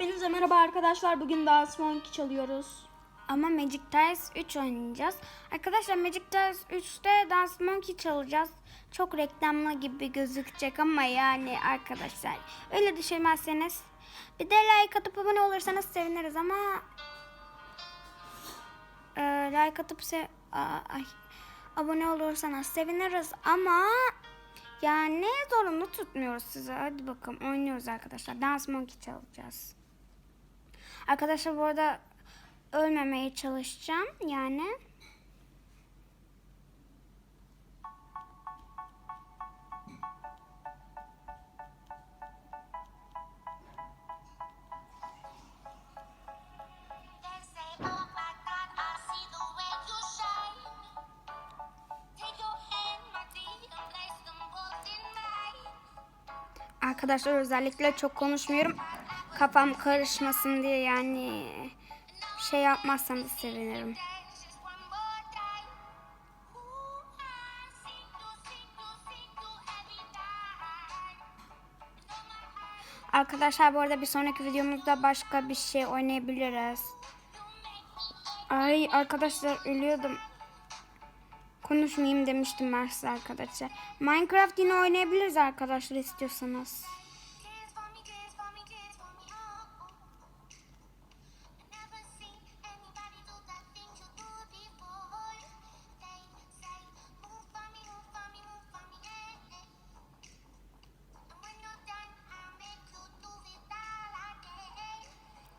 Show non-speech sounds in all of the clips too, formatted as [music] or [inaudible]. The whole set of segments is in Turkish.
Hepinize merhaba arkadaşlar. Bugün Dance Monkey çalıyoruz. Ama Magic Dice 3 oynayacağız. Arkadaşlar Magic Dice 3'te Dance Monkey çalacağız. Çok reklamlı gibi gözükecek ama yani arkadaşlar öyle düşünmezseniz bir de like atıp abone olursanız seviniriz ama e, like atıp se ay, abone olursanız seviniriz ama yani zorunlu tutmuyoruz size. Hadi bakalım oynuyoruz arkadaşlar. Dance Monkey çalacağız. Arkadaşlar bu arada ölmemeye çalışacağım yani. Arkadaşlar özellikle çok konuşmuyorum. Kafam karışmasın diye yani şey yapmazsanız sevinirim. Arkadaşlar bu arada bir sonraki videomuzda başka bir şey oynayabiliriz. Ay arkadaşlar ölüyordum. Konuşmayayım demiştim ben size arkadaşlar. Minecraft yine oynayabiliriz arkadaşlar istiyorsanız.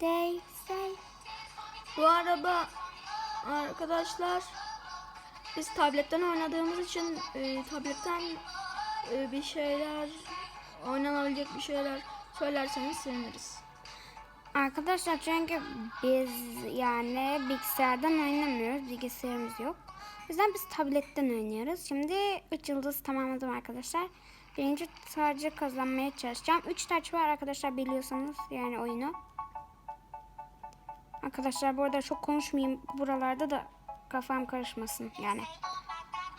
They say. Bu arada arkadaşlar biz tabletten oynadığımız için e, tabletten e, bir şeyler oynanabilecek bir şeyler söylerseniz seviniriz. Arkadaşlar çünkü biz yani bilgisayardan oynamıyoruz. Bilgisayarımız yok. O yüzden biz tabletten oynuyoruz. Şimdi 3 yıldız tamamladım arkadaşlar. Birinci tacı kazanmaya çalışacağım. 3 taç var arkadaşlar biliyorsanız yani oyunu. Arkadaşlar bu arada çok konuşmayayım. Buralarda da kafam karışmasın yani. Oh my God,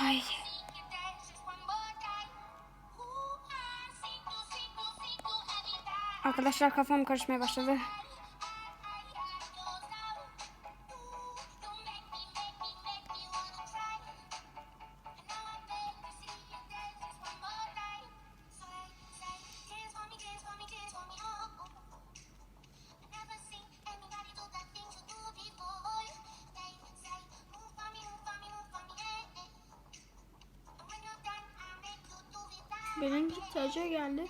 I see Birinci taca geldi.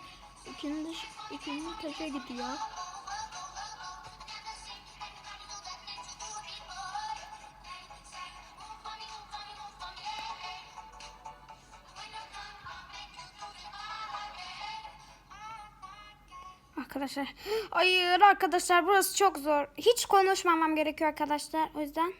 İkinci, ikinci taca gidiyor. Arkadaşlar. [gasps] Hayır arkadaşlar burası çok zor. Hiç konuşmamam gerekiyor arkadaşlar. O yüzden.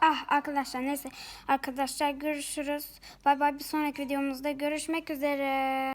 Ah arkadaşlar neyse. Arkadaşlar görüşürüz. Bay bay bir sonraki videomuzda görüşmek üzere.